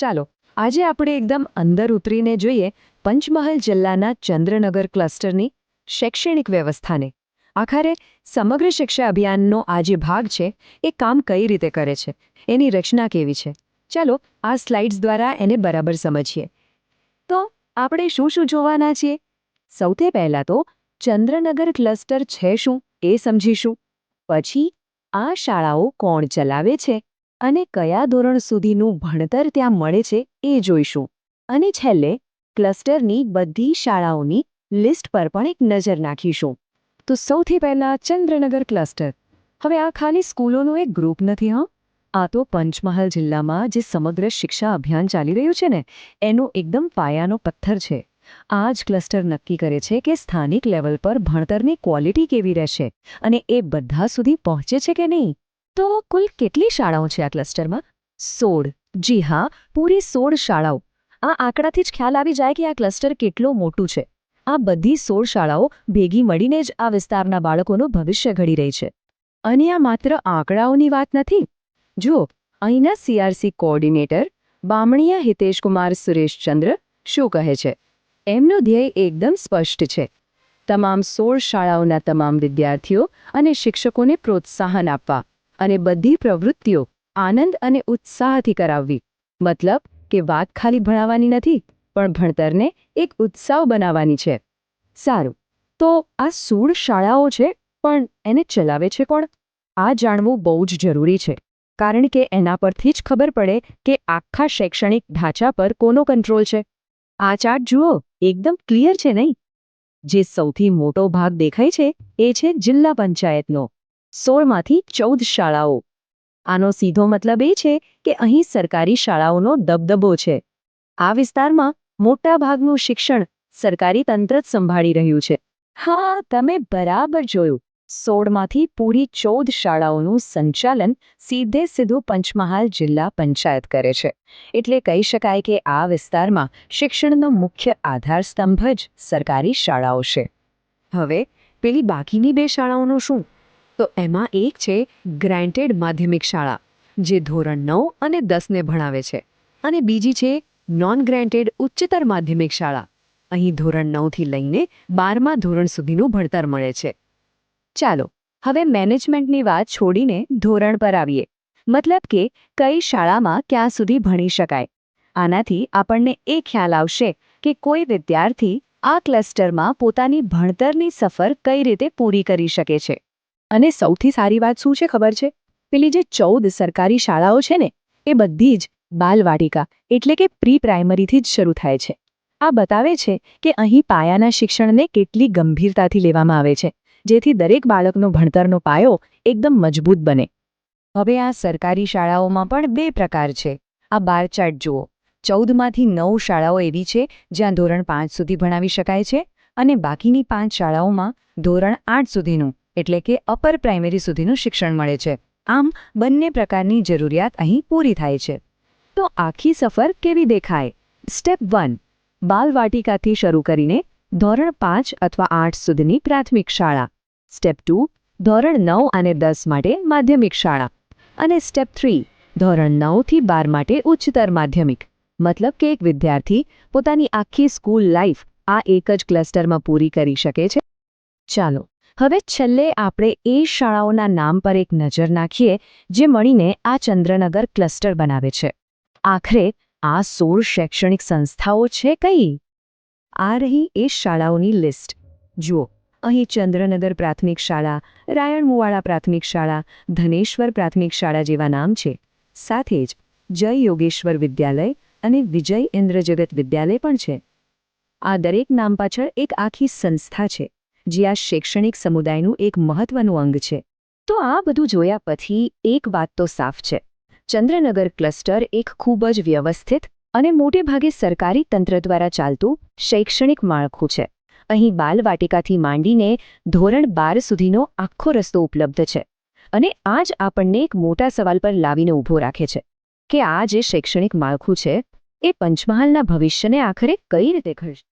ચાલો, આજે આપણે એકદમ અંદર ઉતરીને જોઈએ પંચમહાલ જિલ્લાના ચંદ્રનગર ક્લસ્ટરની શૈક્ષણિક વ્યવસ્થાને. આખરે સમગ્ર શિક્ષા અભિયાનનો આ જે ભાગ છે, એ કામ કઈ રીતે કરે છે, એની રચના કેવી છે? ચાલો, આ સ્લાઇડ્સ દ્વારા એને બરાબર સમજીએ. તો, આપણે શું શું જોવાના છીએ? સૌથી પહેલાં તો, ચંદ્રનગર ક્લસ્ટર છે શું, એ સમજીશું. પછી, આ શાળાઓ કોણ ચલાવે છે? અને કયા ધોરણ સુધીનું ભણતર ત્યાં મળે છે એ જોઈશું. અને છેલ્લે, ક્લસ્ટરની બધી શાળાઓની લિસ્ટ પર પણ એક નજર નાખીશું. તો સૌથી પહેલા ચંદ્રનગર ક્લસ્ટર. હવે આ ખાલી સ્કૂલોનું એક ગ્રુપ નથી, હા? આ તો પંચમહાલ જિલ્લામાં જે સમગ્ર શિક્ષા અભિયાન ચાલી રહ્યું છે ને, એનો એકદમ પાયાનો પથ્થર છે. આ જ ક્લસ્ટર નક્કી કરે છે કે સ્થાનિક લેવલ પર ભણતરની ક્વોલિટી કેવી રહેશે અને એ બધા સુધી પહોંચે છે કે નહીં. તો કુલ કેટલી શાળાઓ છે આ ક્લસ્ટરમાં? સોળ. જી હા, પૂરી સોળ શાળાઓ. આ આંકડાથી જ ખ્યાલ આવી જાય કે આ ક્લસ્ટર કેટલું મોટું છે. આ બધી સોળ શાળાઓ ભેગી મળીને જ આ વિસ્તારના બાળકોનું ભવિષ્ય ઘડી રહી છે. અને આ માત્ર આંકડાઓની વાત નથી. જુઓ, અહીંના સીઆરસી કોઓર્ડિનેટર બામણીયા હિતેશકુમાર સુરેશચંદ્ર શું કહે છે? એમનો ધ્યેય એકદમ સ્પષ્ટ છે. તમામ સોળ શાળાઓના તમામ વિદ્યાર્થીઓ અને શિક્ષકોને પ્રોત્સાહન આપવા. અને બધી પ્રવૃત્તિઓ આનંદ અને ઉત્સાહથી કરાવવી. મતલબ કે વાત ખાલી ભણાવવાની નથી, પણ ભણતરને એક ઉત્સાહ બનાવવાની છે. સારું. તો આ સોળ શાળાઓ છે, પણ એને ચલાવે છે કોણ? આ જાણવું બહુ જ જરૂરી છે. કારણ કે એના પરથી જ ખબર પડે કે આખા શૈક્ષણિક ઢાંચા પર કોનો કંટ્રોલ છે. આ ચાર્ટ જુઓ, એકદમ ક્લિયર છે નહીં? જે સૌથી મોટો ભાગ દેખાય છે, એ છે જિલ્લા પંચાયતનો. સોળમાંથી ચૌદ શાળાઓ. આનો સીધો મતલબ એ છે કે અહીં સરકારી શાળાઓનો દબદબો છે. આ વિસ્તારમાં મોટાભાગનું શિક્ષણ સરકારી તંત્ર જ સંભાળી રહ્યું છે. હા, તમે બરાબર જોયું. સોળમાંથી પૂરી ચૌદ શાળાઓનું સંચાલન સીધે સીધું પંચમહાલ જિલ્લા પંચાયત કરે છે. એટલે કહી શકાય કે આ વિસ્તારમાં શિક્ષણનો મુખ્ય આધાર સ્તંભ જ સરકારી શાળાઓ છે. હવે, પેલી બાકીની બે શાળાઓનું શું? તો એમાં એક છે ગ્રાન્ટેડ માધ્યમિક શાળા, જે ધોરણ નવ અને દસને ભણાવે છે. અને બીજી છે નોન ગ્રાન્ટેડ ઉચ્ચતર માધ્યમિક શાળા. અહીં ધોરણ નવથી લઈને બારમા ધોરણ સુધીનું ભણતર મળે છે. ચાલો, હવે મેનેજમેન્ટની વાત છોડીને ધોરણ પર આવીએ. મતલબ કે કઈ શાળામાં ક્યાં સુધી ભણી શકાય. આનાથી આપણને એ ખ્યાલ આવશે કે કોઈ વિદ્યાર્થી આ ક્લસ્ટરમાં પોતાની ભણતરની સફર કઈ રીતે પૂરી કરી શકે છે. અને સૌથી સારી વાત શું છે ખબર છે? પેલી જે ચૌદ સરકારી શાળાઓ છે ને, એ બધી જ બાલવાટિકા, એટલે કે પ્રી પ્રાઇમરીથી જ શરૂ થાય છે. આ બતાવે છે કે અહીં પાયાના શિક્ષણને કેટલી ગંભીરતાથી લેવામાં આવે છે, જેથી દરેક બાળકનો ભણતરનો પાયો એકદમ મજબૂત બને. હવે આ સરકારી શાળાઓમાં પણ બે પ્રકાર છે. આ બાર ચાર્ટ જુઓ. ચૌદમાંથી નવ શાળાઓ એવી છે જ્યાં ધોરણ પાંચ સુધી ભણાવી શકાય છે અને બાકીની પાંચ શાળાઓમાં ધોરણ આઠ સુધીનું એટલે કે અપર પ્રાઇમરી સુધીનું શિક્ષણ મળે છે. આમ, બંને પ્રકારની જરૂરિયાત અહીં પૂરી થાય છે. તો આખી સફર કેવી દેખાય? સ્ટેપ વન બાલવાટિકાથી શરૂ કરીને ધોરણ પાંચ અથવા આઠ સુધીની પ્રાથમિક શાળા. સ્ટેપ ટુ ધોરણ નવ અને દસ માટે માધ્યમિક શાળા. અને સ્ટેપ થ્રી ધોરણ નવથી બાર માટે ઉચ્ચતર માધ્યમિક. મતલબ કે એક વિદ્યાર્થી પોતાની આખી સ્કૂલ લાઈફ આ એક જ ક્લસ્ટરમાં પૂરી કરી શકે છે. ચાલો હવે છેલ્લે આપણે એ શાળાઓના નામ પર એક નજર નાખીએ, જે મળીને આ ચંદ્રનગર ક્લસ્ટર બનાવે છે. આખરે આ સોળ શૈક્ષણિક સંસ્થાઓ છે કઈ? આ રહી એ શાળાઓની લિસ્ટ. જુઓ, અહીં ચંદ્રનગર પ્રાથમિક શાળા, રાયણમુવાડા પ્રાથમિક શાળા, ધનેશ્વર પ્રાથમિક શાળા જેવા નામ છે. સાથે જ જય યોગેશ્વર વિદ્યાલય અને વિજય ઇન્દ્રજગત વિદ્યાલય પણ છે. આ દરેક નામ પાછળ એક આખી સંસ્થા છે. જે આ શૈક્ષણિક સમુદાયનું એક મહત્વનું અંગ છે. તો આ બધું જોયા પછી એક વાત તો સાફ છે. ચંદ્રનગર ક્લસ્ટર એક ખૂબ જ વ્યવસ્થિત અને મોટે ભાગે સરકારી તંત્ર દ્વારા ચાલતું શૈક્ષણિક માળખું છે. અહીં બાલવાટિકાથી માંડીને ધોરણ બાર સુધીનો આખો રસ્તો ઉપલબ્ધ છે. અને આ જ આપણને એક મોટા સવાલ પર લાવીને ઊભો રાખે છે કે આ જે શૈક્ષણિક માળખું છે, એ પંચમહાલના ભવિષ્યને આખરે કઈ રીતે ઘડશે?